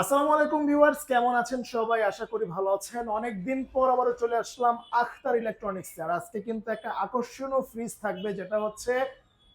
আসসালামু আলাইকুম ভিউয়ার্স কেমন আছেন সবাই? আশা করি ভালো আছেন। অনেক দিন পর আবারও চলে আসলাম আখতার ইলেকট্রনিক্স আর আজকে কিন্তু একটা আকর্ষণীয় ফ্রিজ থাকবে যেটা হচ্ছে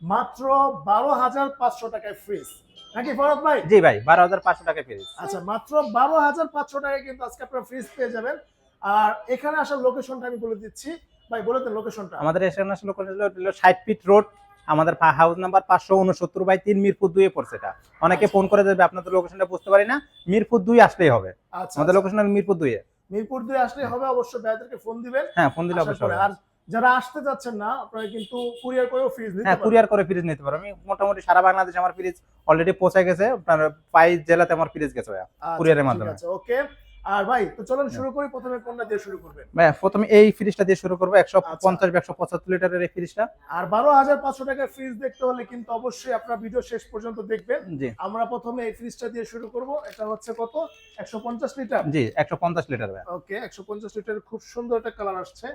মাত্র বারো হাজার পাঁচশো টাকায় ফ্রিজ নাকি ফরদ ভাই? জি ভাই বারো হাজার পাঁচশো টাকা ফ্রিজ আচ্ছা মাত্র বারো হাজার পাঁচশো টাকায় কিন্তু আজকে আপনারা ফ্রিজ পেয়ে যাবেন। আর এখানে আসার লোকেশনটা আমি বলে দিচ্ছি। ভাই বলে দেন লোকেশনটা আমাদের এখানে আসলে হলো ষাট ফিট রোড আমাদের হাউস নাম্বার পাঁচশো উনসত্তর বাই তিন মিরপুর দুই পড়ছে এটা। অনেকে ফোন করে দেবে আপনাদের লোকেশনটা বুঝতে পারি না। মিরপুর দুই আসলেই হবে। আচ্ছা আমাদের লোকেশন মিরপুর দুই মিরপুর দিয়ে আসলে হবে অবশ্যই ভাইদেরকে ফোন দিবেন। হ্যাঁ ফোন দিলে অবশ্যই আর যারা আসতে যাচ্ছেন না আপনারা কিন্তু কুরিয়ার করেও ফ্রিজ নিতে হ্যাঁ কুরিয়ার করে ফ্রিজ নিতে পারো। আমি মোটামুটি সারা বাংলাদেশে আমার ফ্রিজ অলরেডি পৌঁছে গেছে। আপনার পাঁচ জেলাতে আমার ফ্রিজ গেছে আচ্ছা, কুরিয়ারের মাধ্যমে। আছে ওকে আর ভাই তো চলুন শুরু করি। প্রথমে কোনটা দিয়ে শুরু করবেন? ভাইয়া প্রথমে এই ফ্রিজটা দিয়ে শুরু করব। একশো পঞ্চাশ বা একশো পঁচাত্তর লিটারের এই ফ্রিজটা আর বারো হাজার পাঁচশো টাকার ফ্রিজ দেখতে হলে কিন্তু অবশ্যই আপনার ভিডিও শেষ পর্যন্ত দেখবেন। আমরা প্রথমে এই ফ্রিজটা দিয়ে শুরু করব। এটা হচ্ছে কত? একশো পঞ্চাশ লিটার? জি একশো পঞ্চাশ লিটার ভাইয়া ওকে একশো পঞ্চাশ লিটারের খুব সুন্দর একটা কালার আসছে।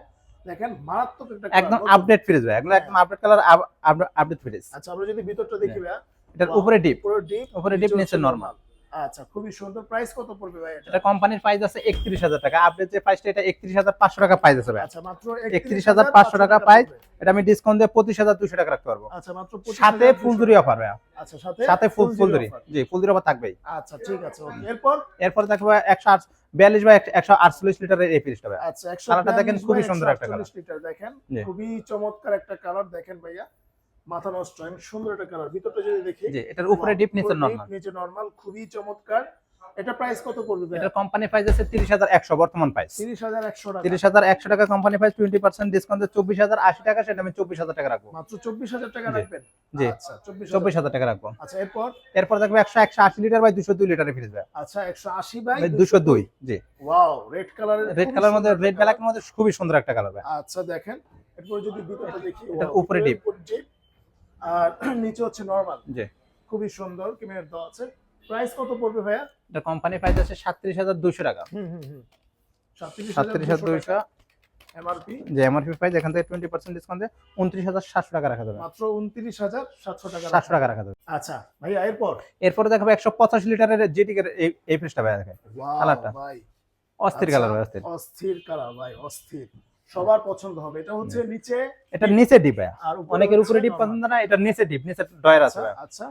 দেখেন মারাত্মক একটা একদম আপডেট ফ্রিজ ভাই। এগুলো একদম আপডেট কালার আপডেট ফ্রিজ আচ্ছা আমরা যদি ভিতরটা দেখি ভাইয়া। এটার. উপরে ডিপ পুরো ডিপ উপরে ডিপ নিচে নরমাল আচ্ছা খুবই সুন্দর। প্রাইস কত পড়বে ভাই এটা? কোম্পানির প্রাইস আছে একত্রিশ হাজার টাকা। আপডেট যে প্রাইসটা এটা একত্রিশ হাজার পাঁচশো টাকা প্রাইস আছে ভাই। আচ্ছা মাত্র 31,500 টাকা price। এটা আমি ডিসকাউন্ট দিয়ে পঁচিশ হাজার দুশো টাকা রাখতে পারব। আচ্ছা মাত্র সাথে 25,200 ফুলদুরি অফার ভাই আচ্ছা সাথে সাথে ফুল ফুলদুরি জি ফুলদুরি অফার থাকবেই। আচ্ছা ঠিক আছে এরপর? এরপর আট বিয়াল্লিশ বা একশো আটচল্লিশ লিটারের এই ফ্রিজটা ভাই আচ্ছা 142 কালারটা দেখেন, খুবই সুন্দর একটা 148 লিটার দেখেন। খুবই চমৎকার একটা কালার দেখেন ভাইয়া। মাথা নষ্ট হয় সুন্দর একটা কালার ভিতরটা যদি দেখি জি এটার উপরে ডিপ নিচে নর্মাল নিচে নরমাল খুবই চমৎকার। এটা প্রাইস কত পড়বে এটার কোম্পানি প্রাইস আছে তিরিশ হাজার একশো বর্তমান প্রাইস 30100 টাকা। তিরিশ হাজার একশো টাকা company price twenty percent discount চব্বিশ হাজার আশি টাকা সেটা আমি চব্বিশ হাজার টাকা রাখব। মাত্র 24000 টাকা। রাখবেন? জি। আচ্ছা 24000 চব্বিশ হাজার টাকা রাখব। আচ্ছা এরপর? এরপর দেখব একশো একশো আশি লিটার বাই দুশো দুই লিটারের ফ্রিজ ভাই। আচ্ছা 180 বাই দুশো দুই। জি। ওয়াও রেড কালারের রেড কালার মধ্যে রেড ব্ল্যাকের মধ্যে খুবই সুন্দর একটা কালার ভাই। আচ্ছা দেখেন। এরপর যদি ভিতরটা দেখি এটা উপরে ডিপ deep, আর নিচে হচ্ছে নরমাল জি। খুবই সুন্দর কিমের দেওয়া আছে। প্রাইস কত পড়বে ভাইয়া? এটা কোম্পানি প্রাইস আছে সাতত্রিশ হাজার দুশো টাকা। হুম হুম হুম। সাতত্রিশ হাজার দুইশো এমআরপি যে এমআরপি প্রাইস এখান থেকে টোয়েন্টি পার্সেন্ট ডিসকাউন্ট দিয়ে উনত্রিশ হাজার সাতশো টাকা রাখা যাবে। মাত্র উনত্রিশ হাজার সাতশো টাকা সাতশো টাকা রাখা যাবে। আচ্ছা ভাইয়া এরপর? এরপরে দেখাবো একশো পঁচাশি লিটারের জিটিকের এই এই ফ্রিজটা ভাই দেখেন। কালারটা। ভাই। অস্থির আচ্ছা, কালার ভাই অস্থির। অস্থির কালার ভাই অস্থির। সবার পছন্দ হবে। এটা হচ্ছে নিচে এটা নিচে ডিপ আর অনেকের উপরে ডিপ পছন্দ না এটা নিচে ডিপ নিচে ডয়ার আছে। আচ্ছা ভাই আচ্ছা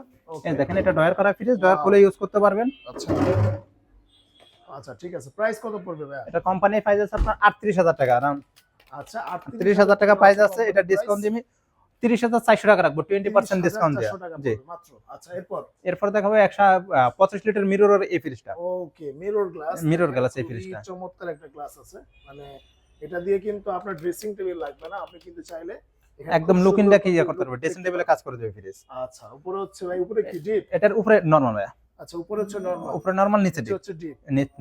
দেখেন এটা ডয়ার করা ফ্রিজ ডয়ার. খুলে ইউজ করতে পারবেন। আচ্ছা। আচ্ছা ঠিক আছে। প্রাইস কত পড়বে ভাইয়া? এটা কোম্পানির প্রাইস আছে আপনার আটত্রিশ হাজার টাকা আরাম আচ্ছা তিরিশ হাজার টাকা প্রাইস আছে এটা ডিসকাউন্ট হাজার চারশো টাকা রাখব টোয়েন্টি পার্সেন্ট ডিসকাউন্ট দিয়ে। জি। মাত্র আচ্ছা এরপর? এরপর দেখাবো একশো আহ, পঁচিশ লিটার মিররের এই ফ্রিজটা okay mirror glass Mirror glass এই ফ্রিজটা। চমৎকার একটা গ্লাস আছে। মানে এটা দিয়ে কিন্তু আপনার ড্রেসিং টেবিল লাগবে না। আপনি কিন্তু চাইলে একদম লুকিংটা কি করতে পারবে ড্রেসিং টেবিলে কাজ করে দেবে ফ্রিজ। আচ্ছা উপরে হচ্ছে ভাই উপরে কি ডিপ এটার উপরে নরমাল ভাই আচ্ছা উপরে হচ্ছে নরমাল উপরে নর্মাল নিচে ডিপ হচ্ছে ডিপ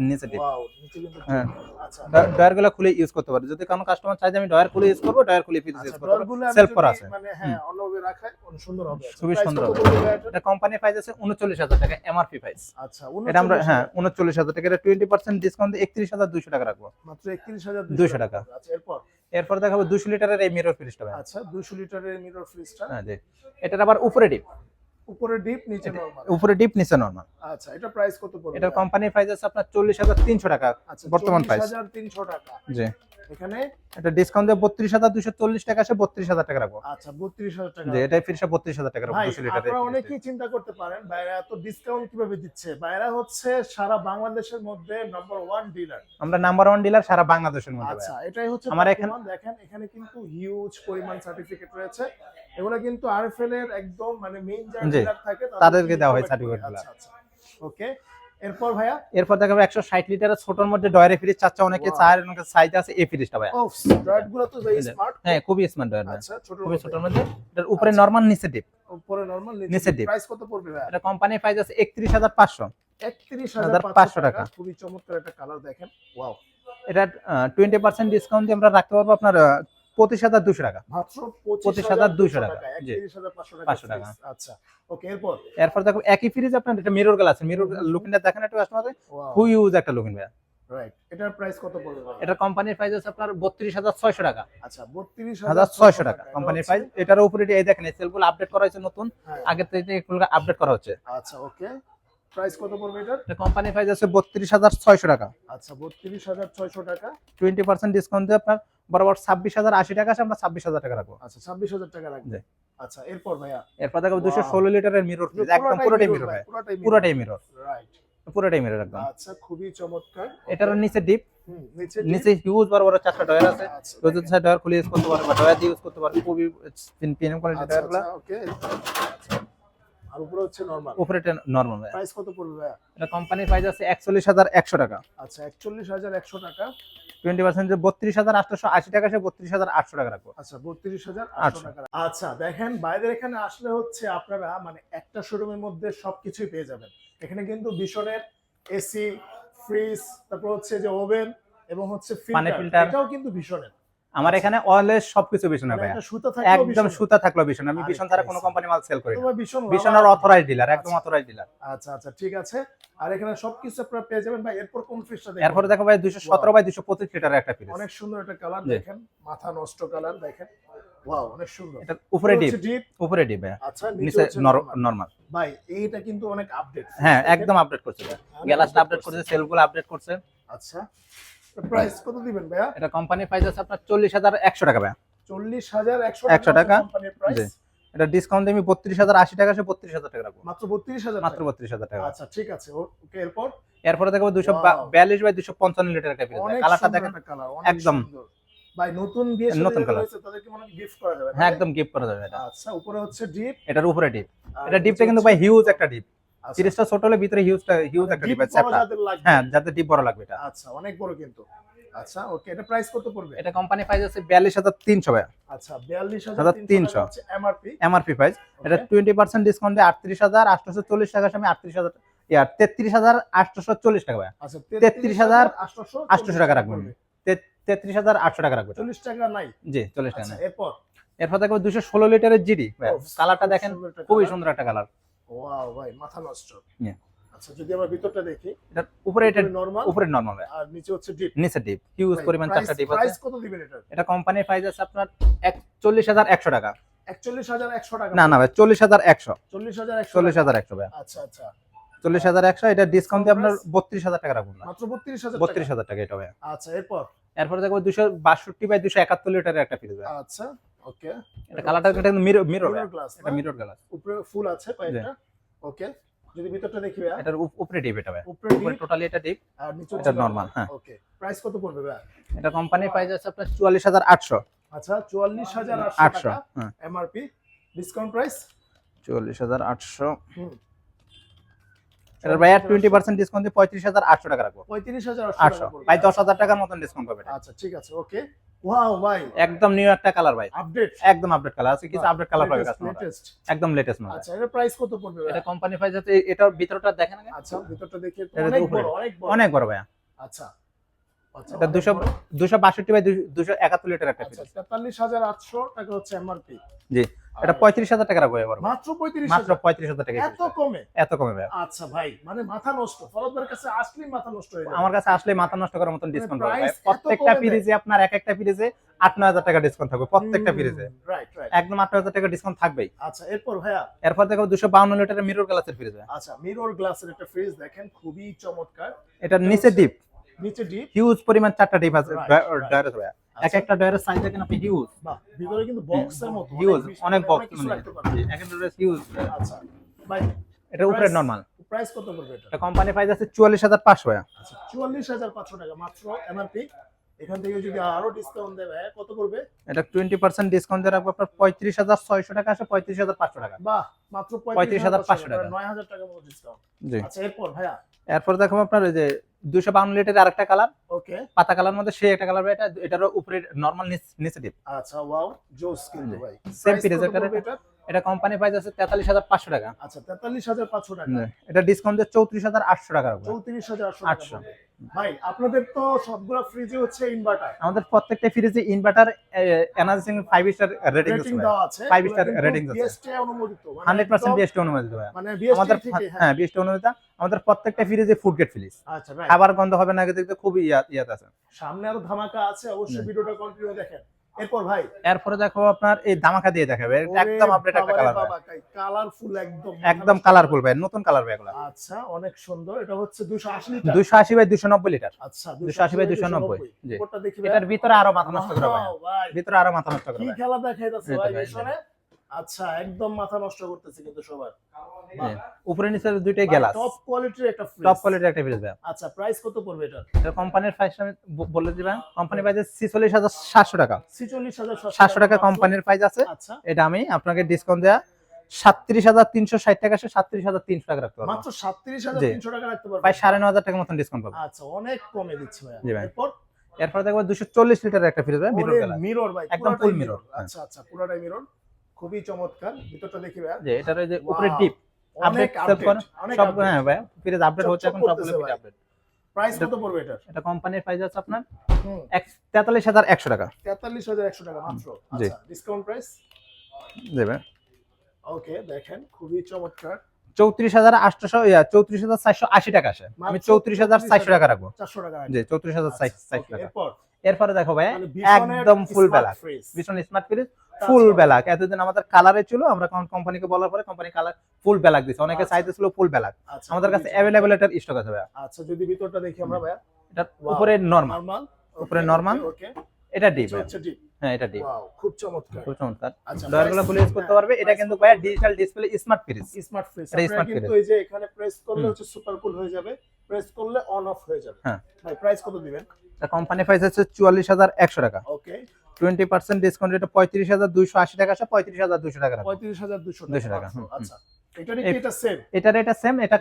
নিচে ডিপ ওয়াও নিচে কিন্তু হ্যাঁ। আচ্ছা। গুলো খুলে ইউজ করতে পারে। যদি কোনো কাস্টমার চাই যে আমি ডয়ার খুলে ইউজ করব ডয়ার খুলে ফ্রিজ ইউজ পারব আমি সেলফ করা আছে। মানে হ্যাঁ অন্যভাবে রাখাই অনেক সুন্দর হবে। আচ্ছা, খুবই সুন্দর হবে। এটা কোম্পানি প্রাইস আছে উনচল্লিশ হাজার টাকা এমআরপি প্রাইস আচ্ছা এটা আমরা হ্যাঁ উনচল্লিশ হাজার টাকা। এটা টোয়েন্টি পার্সেন্ট ডিসকাউন্ট দিয়ে একত্রিশ হাজার দুশো টাকা রাখব। মাত্র 31200 200 টাকা। আচ্ছা এরপর? এরপর দেখাবো দুশো লিটারের এই মিরর ফ্রিজটা আচ্ছা 200 লিটারের মিরর ফ্রিজটা হ্যাঁ জি। এটার আবার উপরে ডিপ উপরে ডিপ নিচে নরমাল উপরে ডিপ নিচে নর্মাল আচ্ছা এটা প্রাইস কত পড়বে? ভাই? কোম্পানির প্রাইস আছে আপনার চল্লিশ হাজার তিনশো টাকা আচ্ছা বর্তমান price। 300 টাকা। জি। এখানে? এটা ডিসকাউন্ট দিয়ে বত্রিশ হাজার দুশো চল্লিশ টাকা আছে বত্রিশ হাজার টাকা রাখব। আচ্ছা 32000 টাকা এটাই ফ্রিজটা বত্রিশ হাজার টাকা রাখব ভাই দুশো আপনারা অনেকেই চিন্তা করতে পারেন বাইরে এত ডিসকাউন্ট কীভাবে দিচ্ছে? বাইরে হচ্ছে সারা বাংলাদেশের মধ্যে নাম্বার ওয়ান ডিলার আমরা নাম্বার ওয়ান ডিলার সারা বাংলাদেশের মধ্যে আচ্ছা এটাই হচ্ছে আমার এখানে- দেখেন এখানে কিন্তু হিউজ পরিমাণ সার্টিফিকেট রয়েছে। এগুলো কিন্তু আরএফএল এর একদম মানে মেইন যারা ডিলার থাকে তাদেরকে দেওয়া হয় certificate গুলা। আচ্ছা আচ্ছা। ওকে এরপর ভাইয়া? এরপর দেখাবো একশো ষাট লিটারের ছোটর মধ্যে ডয়ারে ফ্রিজ চাচ্ছে অনেকে. চায়ের অনেকে সাইজ আছে এই ফ্রিজটা ভাই ও ড্রয়েডগুলো তো যে, স্মার্ট হ্যাঁ খুবই স্মার্ট ডয়ার ভাই আচ্ছা ছোট খুবই ছোটর মধ্যে। এটার উপরে আচ্ছা। নর্মাল নিচে ডিপ উপরে নরমাল নিচে deep। প্রাইস কত পড়বে ভাইয়া? এটা কোম্পানি প্রাইস আছে একত্রিশ হাজার পাঁচশো। 31500 টাকা। খুবই চমৎকার একটা কালার দেখেন। ওয়াও এটা টোয়েন্টি পার্সেন্ট ডিসকাউন্ট দিয়ে আমরা রাখতে পারব আপনার পঁচিশ হাজার দুশো টাকা। মাত্র 25200 টাকা, জি। 31500 টাকা 500 টাকা। আচ্ছা ওকে এরপর? এরপর দেখো একই ফ্রিজ আপনার এটা মিরর গ্লাস মিরর লুকিংটা দেখেন একটু কাস্টমার খুব ইউজ একটা লুকিং ভাই রাইট এটার প্রাইস কত পড়বে এটা কোম্পানির প্রাইস আছে আপনার বত্রিশ হাজার ছয়শো টাকা। আচ্ছা 32600 হাজার টাকা। কোম্পানির প্রাইস এটার উপরে এই দেখেন সেলগুলো আপডেট করা হয়েছে নতুন। হ্যাঁ, আগে থেকে এগুলো আপডেট করা হচ্ছে। আচ্ছা ওকে। প্রাইস কত পড়বে এটার? এটা কোম্পানি প্রাইস আছে বত্রিশ হাজার ছয়শো টাকা। আচ্ছা বত্রিশ হাজার ছয়শো টাকা। টোয়েন্টি পার্সেন্ট ডিসকাউন্ট দিয়ে আপনার বরাবর ছাব্বিশ হাজার আশি টাকা আছে আমরা ছাব্বিশ হাজার টাকা রাখব। আচ্ছা ছাব্বিশ হাজার টাকা রাখবে? আচ্ছা এরপর ভাইয়া? এরপর দেখো দুশো ষোলো লিটারের মিরর একদম পুরোটাই মিরর পুরোটাই মিরর রাইট পুরোটাই মিরর একদম। আচ্ছা খুবই চমৎকার। এটার নিচে ডিপ নিচে নিচে হিউজ বড় বড় চারটা ডয়ার আছে। আচ্ছা, যদি ডয়ার খুলে ইউজ করতে পারে বা ডয়ার দিয়ে ইউজ করতে পারে খুবই প্রিমিয়াম আচ্ছা, ওকে। আর উপরে হচ্ছে নরমাল উপরে নর্মাল ভাই প্রাইস কত পড়বে এটা কোম্পানির প্রাইস আছে একচল্লিশ হাজার একশো টাকা। আচ্ছা একচল্লিশ হাজার একশো টাকা। টোয়েন্টি পার্সেন্ট যে বত্রিশ হাজার আটশো আশি টাকা সে বত্রিশ হাজার আটশো টাকা রাখব। আচ্ছা বত্রিশ হাজার আটশো। আটশো। টাকা। আচ্ছা দেখেন বাইরের এখানে আসলে হচ্ছে আপনারা মানে একটা শোরুমের মধ্যে সবকিছুই পেয়ে যাবেন। এখানে কিন্তু ভীষণের এসি ফ্রিজ তারপর হচ্ছে যে ওভেন এবং হচ্ছে ফিল্টার এটাও কিন্তু ভীষণের। আমার এখানে অলওয়েজ সবকিছু ভীষণ মানে সুতা একদম সুতা থাকল ভীষণ আমি আরে ভীষণ ছাড়া কোনো আচ্ছা। কোম্পানি মাল সেল করি না। তোমার ভীষণ ভীষণের লাভা- অথরাইজ ডিলার একদম আচ্ছা। অথরাইজ ডিলার আচ্ছা আচ্ছা ঠিক আছে। আর এখানে সবকিছু আপনারা পেয়ে যাবেন। ভাই এরপর কোন ফ্রিজটা দেখবেন এরপরে দেখো ভাই দুশো সতেরো বাই দুশো পঁচিশ লিটারের একটা ফ্রিজ অনেক সুন্দর একটা কালার দেখেন। মাথা নষ্ট কালার দেখেন। ওয়াও অনেক সুন্দর। এটা উপরে ডিপ। উপরে ডিপ আচ্ছা নিচে হচ্ছে ভাই এইটা কিন্তু অনেক আপডেট হ্যাঁ একদম আপডেট করছে গ্যালাসটা আপডেট করছে। সেলগুলো আপডেট করছে। আচ্ছা। প্রাইস কত দিবেন ভাইয়া? এটা কোম্পানি প্রাইস আছে আপনার চল্লিশ হাজার একশো টাকা ভাইয়া। চল্লিশ হাজার একশো 100 টাকা। কোম্পানির প্রাইস এটা ডিসকাউন্ট আমি বত্রিশ হাজার আশি টাকা সে বত্রিশ হাজার টাকা রাখব। মাত্র বত্রিশ হাজার মাত্র বত্রিশ হাজার টাকা। আচ্ছা ঠিক আছে। ওকে এরপর? এরপরে দেখো দুশো Wow. বিয়াল্লিশ বাই দুশো পঞ্চান্ন লিটার একটা ফ্রিজ কালারটা দেখেন। কালার একদম। ভাই নতুন বিয়ে নতুন কালার তাদেরকে মনে গিফট করা যাবে হ্যাঁ একদম গিফট করা যাবে এটা। আচ্ছা উপরে হচ্ছে ডিপ এটার উপরে ডিপ এটা ডিপটা কিন্তু ভাই হিউজ একটা ডিপ। তিরিশটা ছোট হলে ভিতরে হিউজটা হিউজ একটা ডিপ হ্যাঁ যাতে ডিপ বড় লাগবে এটা। আচ্ছা অনেক বড় কিন্তু। আচ্ছা ওকে এটা প্রাইস কত পড়বে? এটা কোম্পানি প্রাইস আছে বিয়াল্লিশ হাজার তিনশো ভাই আচ্ছা বিয়াল্লিশ হাজার হাজার তিনশো। তিনশো। হচ্ছে এমআরপি এমআরপি প্রাইস এটা টোয়েন্টি পার্সেন্ট ডিসকাউন্টে আটত্রিশ হাজার আটশোশো চল্লিশ টাকা ইয়া তেত্রিশ হাজার আটশোশো চল্লিশ টাকা ভাই আচ্ছা 33,800 800 টাকা রাখবেন। তেত্রিশ হাজার আটশো টাকা রাখবে এটা। চল্লিশ টাকা নাই? জি চল্লিশ টাকা নাই। এরপর? এরপর দেখো দুশো ষোলো লিটারের জিডি কালারটা দেখেন খুবই সুন্দর একটা কালার ওয়াও ভাই মাথা নষ্ট। আচ্ছা যদি আমরা ভিতরটা দেখি এটা উপরে এটা নরমাল উপরে নর্মাল আর নিচে হচ্ছে ডিপ নিচে ডিপ হিউজ পরিমাণ চারটা ডিপ আছে। প্রাইস কত দিবেন এটা এটা কোম্পানির প্রাইস আছে আপনার একচল্লিশ হাজার একশো টাকা। একচল্লিশ হাজার একশো টাকা। না না ভাই চল্লিশ হাজার একশো। চল্লিশ হাজার একশো চল্লিশ টাকা। হাজার একশো ভাই। আচ্ছা আচ্ছা। চল্লিশ হাজার একশো এটা ডিসকাউন্ট দিয়ে আপনার বত্রিশ হাজার টাকা রাখুন মাত্র বত্রিশ হাজার বত্রিশ টাকা হাজার টাকা এটা ভাই আচ্ছা এরপর? এরপর দেখব দুশো বাষট্টি বাই দুশো একাত্তর লিটারের একটা ফ্রিজ ভাই আচ্ছা ওকে। এটা কালারটা এটা মিরর মিরর মিরর গ্লাস এটা মিরর কালার উপরে ফুল আছে কয়েকটা। ওকে যদি ভিতরটা দেখি ভাইয়া। এটার উপরে ডিপ এটা ভাই উপরে টোটালি এটা ডিপ আর নিচে এটা normal, হ্যাঁ। ওকে প্রাইস কত পড়বে ভাইয়া? এটা কোম্পানির প্রাইস আছে আপনার চুয়াল্লিশ হাজার আটশো। আচ্ছা চুয়াল্লিশ হাজার আটশো আটশো হ্যাঁ। এমআরপি ডিসকাউন্ট প্রাইস চুয়াল্লিশ হাজার আটশো। হুম। এটার ভাইয়া টোয়েন্টি পার্সেন্ট ডিসকাউন্ট দিয়ে পঁয়ত্রিশ হাজার আটশো টাকা রাখব। পঁয়ত্রিশ হাজার আটশো ভাই। দশ হাজার টাকার মতন ডিসকাউন্ট পাবে আচ্ছা ঠিক আছে ওকে ওয়াও ভাই। একদম নিউ একটা কালার ভাই। আপডেট একদম আপডেট কালার আছে কিছু আপডেট কালার পাবে লেটেস্ট একদম লেটেস্ট মাল আচ্ছা এর প্রাইস কত পড়বে এটা কোম্পানি প্রাইস আছে এটার ভিতরটা দেখেন। আচ্ছা ভিতরটা দেখি। এটা অনেক বড় অনেক বড়। অনেক বড় ভাইয়া। আচ্ছা। আচ্ছা এটা অনেক দুশো বড়। দুশো বাষট্টি বাই দুশো একাত্তর লিটার একটা আচ্ছা ফ্রিজ তেতাল্লিশ হাজার আটশো টাকা হচ্ছে এমআরপি জি। এটা পঁয়ত্রিশ হাজার টাকা রাখব এবার মাত্র পঁয়ত্রিশ মাত্র পঁয়ত্রিশ হাজার টাকা এত কমে? এত কমে ভাইয়া আচ্ছা ভাই মানে মাথা নষ্ট। কাছে আসলেই মাথা নষ্ট হয়ে যাবে আমার কাছে আসলে মাথা নষ্ট করার মতন ডিসকাউন্ট পাবে প্রত্যেকটা। ফ্রিজে আপনার এক একটা ফ্রিজে আট নয় হাজার টাকা ডিসকাউন্ট থাকবে প্রত্যেকটা রাইট একদম আট হাজার টাকা ডিসকাউন্ট থাকবেই। আচ্ছা এরপর ভাইয়া? এরপর দেখো দুশো বাউন্ন লিটারের মিরর গ্লাসের ফ্রিজ আচ্ছা মিরর গ্লাসের একটা ফ্রিজ দেখেন খুবই চমৎকার। এটা নিচে ডিপ নিচে ডিপ হিউজ পরিমাণ চারটা ডিপ আছে ভাইয়া। এক আচ্ছা, একটা ডয়ারের সাইজ দেখেন আপনি হিউজ ভিতরে কিন্তু বক্সের মতো হিউজ অনেক মানে বক্স পারবে। এক একটা ডয়ার হিউজ আচ্ছা ভাই এটা উপরে নরমাল প্রাইস কত পড়বে এটা? এটা কোম্পানি প্রাইস আছে চুয়াল্লিশ হাজার পাঁচশো ভাইয়া আচ্ছা চুয়াল্লিশ হাজার পাঁচশো টাকা মাত্র এমআরপি এখান থেকে যদি আরও ডিসকাউন্ট দেয় ভাইয়া কত পড়বে? এটা টোয়েন্টি পার্সেন্ট ডিসকাউন্ট দিয়ে রাখব আপনার পঁয়ত্রিশ হাজার ছয়শো টাকা আছে পঁয়ত্রিশ হাজার পাঁচশো টাকা। বাহ মাত্র 35,500 টাকা। নয় হাজার টাকা মতো ডিসকাউন্ট জি। আচ্ছা এরপর ভাইয়া? এরপর দেখো আপনার ওই যে দুশো বাউন্ন লিটার আরেকটা কালার। ওকে পাতা কালার মধ্যে সেই একটা কালার এটা এটার উপরে নরমাল ডিপ আচ্ছা ওয়াও জোস কিন্তু ভাই। সেম এটা? এটা কোম্পানি প্রাইস আছে তেতাল্লিশ হাজার পাঁচশো টাকা। আচ্ছা তেতাল্লিশ হাজার পাঁচশো টাকা। এটা ডিসকাউন্ট দিয়ে চৌত্রিশ হাজার আটশো টাকা চৌত্রিশ হাজার আটশো। ভাই আপনাদের তো সবগুলো ফ্রিজে হচ্ছে ইনভার্টার আমাদের প্রত্যেকটা ফ্রিজে ইনভার্টার এনার্জি স্টার রেটিং আছে স্টার রেটিং আছে। বিএসটি অনুমোদিত। মানে হান্ড্রেড পার্সেন্ট একদম- বিএসটি অনুমোদিত মানে আমাদের হ্যাঁ। হ্যাঁ বিএসটি অনুমোদিত। আমাদের প্রত্যেকটা ফ্রিজে ফুড গেট ফিলিস আচ্ছা খাবার গন্ধ হবে না দেখতে খুবই ইয়া- ইয়াত আছে। সামনে আরও ধামাকা আছে অবশ্যই ভিডিওটা কন্টিনিউ দেখেন। এরপর ভাই? এরপরে দেখো আপনার এই ধামাকা দিয়ে দেখাবে। একদম আপডেট একটা কালার কালারফুল একদম একদম কালারফুল ভাই নতুন কালার ভাই এগুলো। আচ্ছা অনেক সুন্দর। এটা হচ্ছে 280 লিটার। দুইশো আশি বাই দুইশো নব্বই লিটার। আচ্ছা 280 বাই 290 জি। এটার ভিতরে আরও মাথা নষ্ট করে ভাই। ভিতরে আরও মাথা নষ্ট করে কি খেলা দেখাইতাছে ভাই আচ্ছা একদম মাথা নষ্ট করতেছে কিন্তু সবার। উপরে নিচে টপ কোয়ালিটির একটা টপ কোয়ালিটির একটা ফ্রিজ ভাই। আচ্ছা প্রাইস কত পড়বে এটা এটা কোম্পানির প্রাইস আমি বলে দিবা কোম্পানির প্রাইস ছিচল্লিশ হাজার সাতশো টাকা। 46700 সাতশো টাকা কোম্পানির প্রাইস আছে। আচ্ছা। এটা আমি আপনাকে ডিসকাউন্ট দেওয়া সাতত্রিশ হাজার তিনশো ষাট টাকা সে সাতত্রিশ হাজার তিনশো টাকা রাখতে পারব। মাত্র 37300 টাকা রাখতে পারবে। প্রায় সাড়ে ন হাজার টাকার মতন ডিসকাউন্ট পাবো। আচ্ছা অনেক কমে দিচ্ছে ভাই জি ভাই। এরপর? এরপরে দেখব দুশো চল্লিশ লিটারের একটা ফ্রিজ ভাই মিরর মিরর ভাই একদম full mirror, হ্যাঁ। আচ্ছা আচ্ছা পুরোটাই মিরর খুবই চমৎকার। ভিতরটা দেখি ভাই যে এটার যে উপরে ডিপ আপডেট সব হ্যাঁ ভাই ফ্রিজ আপডেট হচ্ছে এখন সবগুলো ভাই। আপডেট প্রাইস কত পড়বে এটা এটা কোম্পানির প্রাইস আছে আপনার? হুম। তেতাল্লিশ হাজার একশো টাকা। 43100 টাকা মাত্র। আচ্ছা ডিসকাউন্ট প্রাইস দেবে ওকে দেখেন খুবই চমৎকার। চৌত্রিশ হাজার আটশো চৌত্রিশ হাজার চারশো আশি টাকা আসে। আমি চৌত্রিশ হাজার চারশো টাকা রাখব। 400 টাকা জি চৌত্রিশ হাজার আচ্ছা, চারশো টাকা। এরপরে? দেখো ভাই মানে একদম ফুল বেলা। ভীষণ স্মার্ট ফ্রিজ ফুল ব্যালাক এতদিন আমাদের কালারে ছিল আমরা কোম্পানিকে বলার পরে কোম্পানি কালার ফুল ব্যালাক দিচ্ছে অনেকে আচ্ছা। চাইতে ছিল ফুল ব্যালাক আচ্ছা, আমাদের কাছে অ্যাভেলেবেল এটার স্টক আছে ভাই আচ্ছা যদি ভিতরটা দেখি আমরা ভাইয়া। এটা উপরে নরমাল নরমাল উপরে normal, ওকে এটা ডিপ আচ্ছা ডিপ হ্যাঁ এটা ডিপ ওয়াও খুব চমৎকার। খুব চমৎকার। আচ্ছা ফুল ইউজ করতে পারবে। এটা কিন্তু ভাই digital display smart fridge smart fridge এটা smart কিন্তু এই যে এখানে প্রেস করলে হচ্ছে সুপার কুল হয়ে যাবে। প্রেস করলে অন অফ হয়ে যাবে। হ্যাঁ। ভাই প্রাইস কত দিবেন? এটা কোম্পানি প্রাইস হচ্ছে চুয়াল্লিশ হাজার একশো টাকা। ওকে টোয়েন্টি পার্সেন্ট ডিসকাউন্ট এটা পঁয়ত্রিশ হাজার দুইশো আশি টাকা আছে পঁয়ত্রিশ হাজার দুশো টাকা রাখব। 35200 200 টাকা, টাকা হুম, হুম। আচ্ছা। এটারই কি এই- এটা সেম এটার এটা সেম এটা।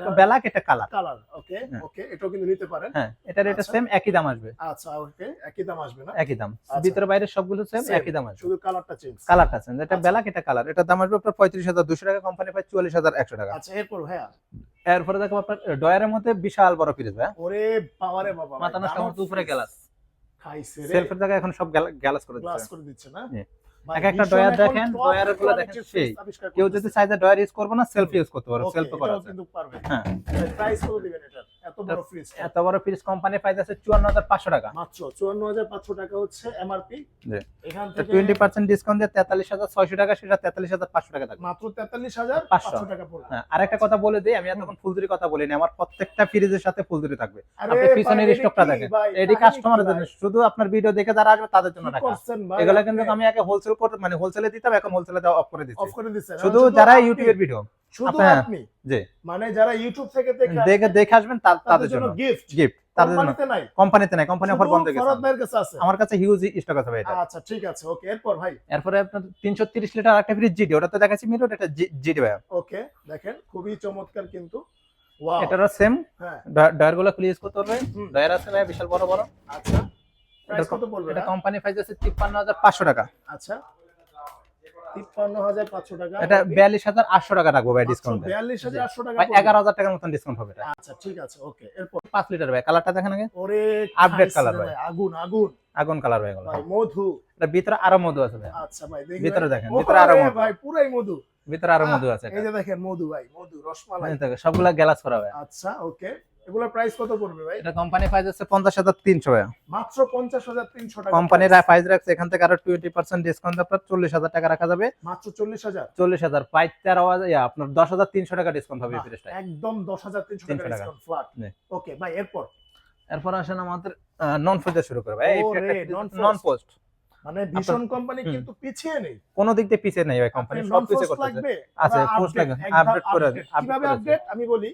এটা কালার কালার ওকে। ওকে এটাও কিন্তু নিতে পারেন। হ্যাঁ এটার এটা। সেম একই দাম আসবে। আচ্ছা ওকে একই দাম আসবে না? একই দাম। ভিতরে বাইরে সবগুলো সেম একই দাম আসবে। শুধু কালারটা চেঞ্জ কালারটা আছে এটা। এটা কালার এটার দাম আসবে আপনার পঁয়ত্রিশ হাজার দুশো টাকা কোম্পানি পায় চুয়াল্লিশ হাজার একশো টাকা। আচ্ছা এরপর এরপরে দেখো আপনার ডয়ারের মধ্যে বিশাল বড় ফ্রিজ ভাই ওরে বাবা মাথা নষ্ট উপরে রে সেলফের জায়গায় এখন সব গ্যালাস করে গ্লাস দিচ্ছে করে দিচ্ছে না? এক একটা ডয়ার দেখেন, top গুলো quality দেখেন সেই। কেউ যদি যদি চাইতে ডয়ার ইউজ করব না সেলফ ইউজ করতে পারো সেলফ করা কিন্তু পারবে। হ্যাঁ। প্রাইস কত দিবেন এটা এত বড় ফ্রিজ এত বড় ফ্রিজ কোম্পানি প্রাইস আছে চুয়ান্ন হাজার পাঁচশো টাকা। মাত্র 54500 টাকা হচ্ছে এমআরপি জি। এখান থেকে টোয়েন্টি পার্সেন্ট ডিসকাউন্ট দিয়ে তেতাল্লিশ হাজার ছয়শো টাকা সেটা তেতাল্লিশ হাজার পাঁচশো টাকা থাকবে। মাত্র 43500 টাকা পড়বে। হ্যাঁ, আরেকটা কথা বলে দিই আমি এতক্ষণ ফুলজুরি কথা বলিনি আমার প্রত্যেকটা ফ্রিজের সাথে ফুলজুরি থাকবে। আপনি পিছনের স্টকটা দেখেন। জন্য শুধু আপনার ভিডিও দেখে যারা আসবে তাদের জন্য ভাই? এগুলো কিন্তু আমি আগে হোলসেল মানে হোলসেলে দিতাম এখন হোলসেলে অফ করে দিচ্ছি। অফ করে দিচ্ছেন। শুধু যারা ইউটিউবের ভিডিও শুধু আপনি। জি। মানে যারা ইউটিউব থেকে দেখে দেখে আসবেন তাদের জন্য গিফট গিফট তাদের জন্য কোম্পানিতে নাই। কোম্পানিতে নাই কোম্পানি অফার বন্ধ গেছে ভাইয়ের কাছে আছে। আমার কাছে হিউজ স্টক আছে ভাই এটা। আচ্ছা ঠিক আছে ওকে এরপর ভাই? এরপরে আপনার তিনশো তিরিশ লিটার একটা ফ্রিজ জিডি ওটা তো দেখাচ্ছি মিরর এটা জিডি ভাই ওকে দেখেন খুবই চমৎকার কিন্তু। ওয়াও এটারও সেম হ্যাঁ। ডয়ারগুলো ক্লিয়ার করতে পারবে ডয়ার আছে ভাই বিশাল বড় বড়। আচ্ছা প্রাইস এটা কত পড়বে এটা কোম্পানি প্রাইস আছে তিপ্পান্ন হাজার পাঁচশো টাকা। আচ্ছা 53500 টাকা এটা বিয়াল্লিশ হাজার আটশো টাকা রাখব ভাই ডিসকাউন্ট 42800 টাকা ভাই পড়বে। এগারো হাজার টাকার মতন ডিসকাউন্ট হবে আচ্ছা ঠিক আছে ওকে এরপর। পাঁচ লিটার ভাই কালারটা দেখেন আগে। ওরে ভাই। ভাই, আগুন আগুন। আগুন কালার ভাই মধু। এটা ভিতরে আরও মধু আছে ভাই। আচ্ছা ভাই ভিতরে দেখেন, ভিতরে আরও মধু। ভাই পুরাই মধু। ভিতরে আরও মধু আছে এই যে দেখেন মধু ভাই মধু রসমালাই। সবগুলা গ্যালাস করা ভাই। আচ্ছা ওকে এগুলোর প্রাইস কত পড়বে ভাই? এটা কোম্পানি প্রাইস আছে পঞ্চাশ হাজার তিনশো ভাই মাত্র 50300 টাকা। Price। প্রাইস রাখছে এখান থেকে আরও টোয়েন্টি পার্সেন্ট ডিসকাউন্ট আপনার চল্লিশ হাজার টাকা রাখা যাবে। মাত্র 40000 চল্লিশ হাজার পাঁচ ইয়া, আপনার দশ হাজার তিনশো টাকা ডিসকাউন্ট হবে এই একদম 10300 টাকা ডিসকাউন্ট ফ্ল্যাট ওকে ভাই এরপর? এরপর আসেন আমাদের নন ফোস্ট শুরু করবে। ওরে, non-post। নন পোস্ট মানে ভীষণ কোম্পানি কিন্তু পিছিয়ে নেই। কোনো দিক দিয়ে পিছিয়ে নেই ভাই কোম্পানি সব কিছু করতেছে। আচ্ছা, update, লাগবে, update করে- কীভাবে আপডেট আমি বলি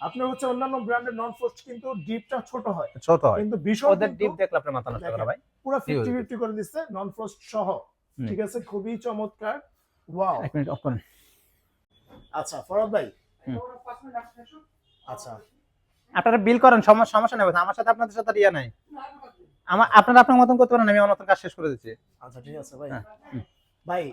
আপনার হচ্ছে অন্যান্য ব্র্যান্ডের নন পোস্ট কিন্তু ডিপটা ছোট হয়। ছোট হয়। কিন্তু ভীষণ ওদের ডিপ দেখলে আপনার মাথা নষ্ট করা ভাই। পুরো Huge. ফিফটি ফিফটি করে দিচ্ছে নন ফ্রস্ট সহ ঠিক আছে? খুবই চমৎকার। ওয়াও এক মিনিট অফ করেন। আচ্ছা ফরদ ভাই। আচ্ছা। আপনারা বিল করেন সমস্যা সমস্যা নেই আমার সাথে আপনাদের সাথে ইয়া নাই। আমার আপনারা আপনার মতন করতে পারেন আমি আমার মতন কাজ শেষ করে দিচ্ছি। আচ্ছা ঠিক আছে ভাই। হ্যাঁ। ভাই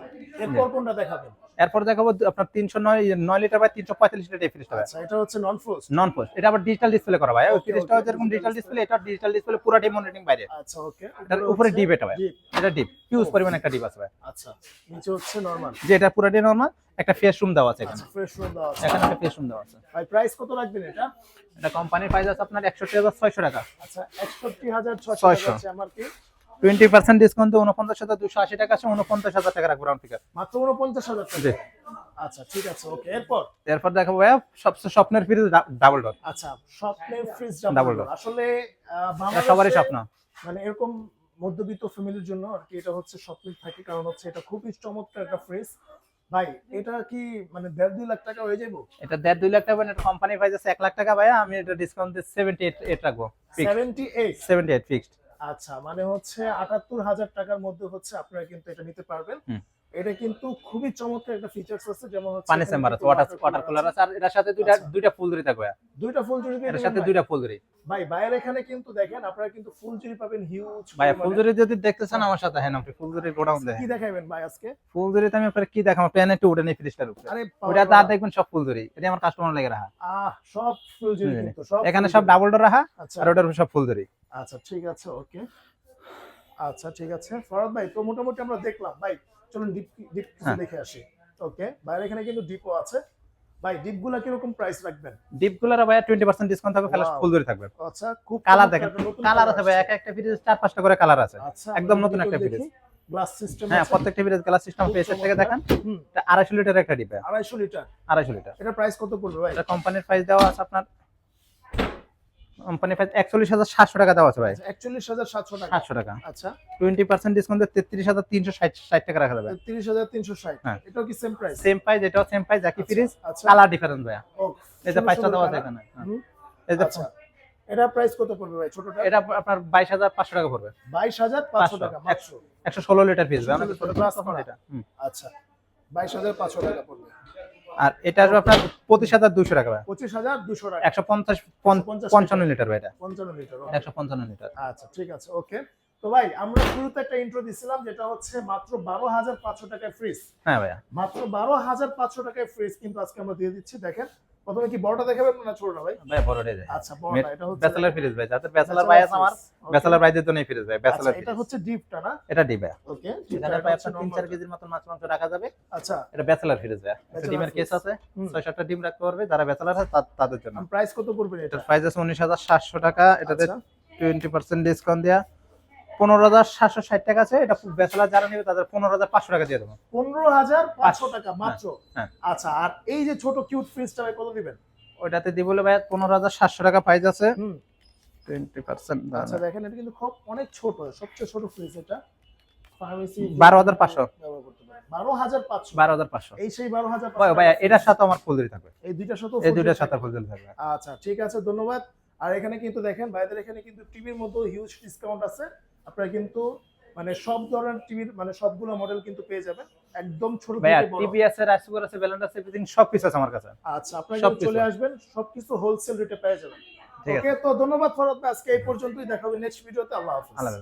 এরপর কোনটা দেখাবেন? এরপর দেখাবো আপনার তিনশো নয় নয় লিটার বা তিনশো পঁয়তাল্লিশ লিটার ফ্রিজটা আচ্ছা এটা হচ্ছে নন ফ্রস্ট নন পোস্ট এটা আবার ডিজিটাল ডিসপ্লে করা ভাই। ফ্রিজটা okay, যেরকম ডিজিটাল ডিসপ্লে এটা ডিজিটাল ডিসপ্লে পুরো ডিপ মনিটরিং বাইরে। আচ্ছা ওকে এটার উপরে ডিপ এটা ভাই। এটা ডিপ হিউজ পরিমাণ একটা ডিপ আছে ভাই। আচ্ছা নিচে হচ্ছে নরমাল যে এটা পুরোটাই নরমাল একটা ফেস রুম দেওয়া আছে এখানে। আচ্ছা ফ্রেশ রুম দেওয়া আছে। এখানে একটা ফেস রুম দেওয়া আছে। ভাই প্রাইস কত রাখবেন এটা? এটা কোম্পানির প্রাইস আছে আপনার একষট্টি হাজার ছয়শো টাকা। আচ্ছা একষট্টি হাজার ছয়শো ছয়শো। আছে আমার কি? টোয়েন্টি পার্সেন্ট ডিসকাউন্ট উনপঞ্চাশ হাজার দুশো আশি টাকা আছে উনপঞ্চাশ হাজার টাকা রাখব রাউন্ড ফিগার মাত্র উনপঞ্চাশ হাজার টাকা। আচ্ছা ঠিক আছে ওকে এরপর? এরপর দেখাবো ভাইয়া সবচেয়ে স্বপ্নের ফ্রিজ ডাবল ডোর আচ্ছা স্বপ্নের ফ্রিজ Double door। আসলে সবারই স্বপ্ন। মানে এরকম মধ্যবিত্ত ফ্যামিলির জন্য আর কি এটা হচ্ছে স্বপ্ন থাকে কারণ হচ্ছে এটা খুবই চমৎকার একটা ফ্রিজ ভাই এটা কি মানে দেড় দুই লাখ টাকা হয়ে যাব এটা দেড় দুই লাখ টাকা এটা কোম্পানি প্রাইস এক লাখ টাকা ভাইয়া আমি এটা ডিসকাউন্ট দিয়ে সেভেন্টি এইট রাখব। Seventy eight seventy eight fixed আচ্ছা মানে হচ্ছে আটাত্তর হাজার টাকার মধ্যে হচ্ছে আপনারা কিন্তু এটা নিতে পারবেন। এটা কিন্তু খুবই চমৎকার একটা ফিচার্স আছে যেমন হচ্ছে পানি চেম্বার আছে ওয়াটার ওয়াটার কুলার আছে। আর এটার সাথে দুইটা আচ্ছা। দুইটা ফুলজুরি থাকবে। ভাইয়া। দুইটা ফুল জুড়ি দিবেন সাথে ভাই? দুইটা ফুলজুরি ভাই বাইরে এখানে কিন্তু দেখেন আপনারা কিন্তু ফুল জুড়ি পাবেন হিউজ ভাইয়া ফুলজুরি যদি দেখতে চান আমার সাথে হ্যাঁ আপনি ফুলজুরি গোডাউন দেখেন। কি দেখাবেন ভাই আজকে? ফুলজুরিতে আমি আপনার কি দেখাবো? প্যানে একটু উঠে নেই ফ্রিজটার উপরে আরে ওটা তার দেখবেন সব ফুলজুরি এটা আমার কাস্টমার লেগে রাখা। আহ সব ফুল জুড়ি কিন্তু সব এখানে সব ডাবল ডোর রাখা আচ্ছা। আর ওটার উপর সব ফুলজুরি আচ্ছা ঠিক আছে ওকে আচ্ছা ঠিক আছে। ফরহাদ ভাই তো মোটামুটি আমরা দেখলাম। ভাই চলুন ডিপ ডিপ হ্যাঁ। দেখে আসি। ওকে বাইরে এখানে কিন্তু ডিপও আছে। ভাই ডিপগুলা কীরকম প্রাইস রাখবেন? ডিপগুলার ভাইয়া টোয়েন্টি পার্সেন্ট ডিসকাউন্ট থাকবে ফ্ল্যাশ Wow. ফুলজুরি থাকবে। আচ্ছা খুব কালার দেখেন। কালার আছে ভাই এক একটা ফ্রিজ চার পাঁচটা করে কালার আছে। আচ্ছা একদম নতুন একটা ফ্রিজ। গ্লাস সিস্টেম হ্যাঁ প্রত্যেকটা ফ্রিজ গ্লাস সিস্টেম পেসের থেকে দেখেন। হুম। এটা আড়াইশো লিটার একটা ডিপ আড়াইশো লিটার আড়াইশো লিটার এটা প্রাইস কত পড়বে ভাই? এটা কোম্পানির প্রাইস দেওয়া আছে আপনার প্রাইস একচল্লিশ হাজার সাতশো টাকা দেওয়া আছে ভাই। একচল্লিশ হাজার সাতশো টাকা। সাতশো টাকা। আচ্ছা। টোয়েন্টি পার্সেন্ট ডিসকাউন্ট তেত্রিশ হাজার তিনশো ষাট ষাট টাকা রাখা যাবে। তিরিশ হাজার তিনশো ষাট। হ্যাঁ। এটাও কি সেম প্রাইস সেম প্রাইস এটাও সেম প্রাইস একই ফ্রিজ কালার ডিফারেন্স ভাইয়া। যে পাঁচটা দেওয়া আছে এখানে। আচ্ছা। এটা প্রাইস কত পড়বে ভাই ছোটটা? এটা আপনার বাইশ হাজার পাঁচশো টাকা পড়বে। বাইশ হাজার পাঁচশো টাকা মাত্র। একশো ষোলো লিটার ফ্রিজ ভাই 116 ছোট glass এটা আচ্ছা। বাইশ হাজার পাঁচশো টাকা পড়বে। আর এটা আসবে আপনার পঁচিশ হাজার দুশো টাকা ভাই। পঁচিশ হাজার দুশো টাকা। একশো পঞ্চাশ পঞ্চান্ন লিটার ভাই এটা। পঞ্চান্ন লিটার একশো পঞ্চান্ন লিটার। আচ্ছা ঠিক আছে ওকে তো ভাই আমরা শুরুতে একটা ইন্ট্রো দিছিলাম যেটা হচ্ছে মাত্র বারো হাজার পাঁচশো টাকায় ফ্রিজ হ্যাঁ ভাইয়া। মাত্র বারো হাজার পাঁচশো টাকায় ফ্রিজ কিন্তু আজকে আমরা দিয়ে দিচ্ছি দেখেন প্রথমে কি বড়টা দেখাবেন না ছোটটা ভাই? ভাই বড়টাই যায় আচ্ছা বড়টা এটা হচ্ছে ব্যাচেলার ফ্রিজ ভাই যাদের ব্যাচেলার ভাই আছে আমার। ব্যাচেলার ভাইদের জন্য ফ্রিজ ভাই আচ্ছা, ব্যাচেলার এটা হচ্ছে ডিপটা না? এটা ডিবে ওকে এখানে ভাই আপনার তিন চার কেজির মতো মাছ মাংস রাখা যাবে। আচ্ছা। এটা ব্যাচেলার ফ্রিজ ভাই। একটা ডিমের কেস আছে হুম। ছয় সাতটা ডিম রাখতে পারবে যারা ব্যাচেলার আছে তাদের জন্য। প্রাইস কত পড়বে এটা প্রাইস আছে উনিশ হাজার সাতশো টাকা এটাতে আচ্ছা, টোয়েন্টি পার্সেন্ট ডিসকাউন্ট দেওয়া পনেরো হাজার সাতশো ষাট টাকা আছে। এটা ব্যাচেলার যারা নেবে তাদের পনেরো হাজার পাঁচশো টাকা দিয়ে দেবো। পনেরো হাজার পাঁচশো টাকা মাত্র? হ্যাঁ। আচ্ছা আর এই যে ছোট কিউট ফ্রিজটা ভাই কত দিবেন? ওইটাতে দিব বলে ভাই পনেরো হাজার সাতশো টাকা প্রাইস আছে। হুম। টোয়েন্টি পার্সেন্ট আচ্ছা দেখেন এটা কিন্তু খুব অনেক ছোট সবচেয়ে ছোট ফ্রিজ এটা। ফার্মেসি 12,500 ব্যবহার করতে পারে বারো হাজার পাঁচশো। বারো হাজার পাঁচশো। এই সেই বারো হাজার ভাই ভাই এটার সাথে আমার থাকবে। এই দুইটার সাথে এই দুইটার সাথে ফুলজুরি থাকবে। আচ্ছা ঠিক আছে ধন্যবাদ। আর এখানে কিন্তু দেখেন ভাইদের এখানে কিন্তু টিভির মতো হিউজ ডিসকাউন্ট আছে। আপনারা কিন্তু মানে সব ধরনের টিভির মানে সবগুলো মডেল কিন্তু পেয়ে যাবেন একদম ছোট থেকে বড়। টিভি আছে রাইসুগার আছে ব্যালেন্ড আছে এভরিথিং সব কিছু আছে আমার কাছে আচ্ছা আপনারা সব আসবেন চলে কিছু। আসবেন সবকিছু হোলসেল রেটে পেয়ে যাবেন ঠিক আছে ওকে তো ধন্যবাদ ফরদ ভাই। আজকে এই পর্যন্তই দেখা হবে নেক্সট ভিডিওতে আল্লাহ হাফেজ আলাদা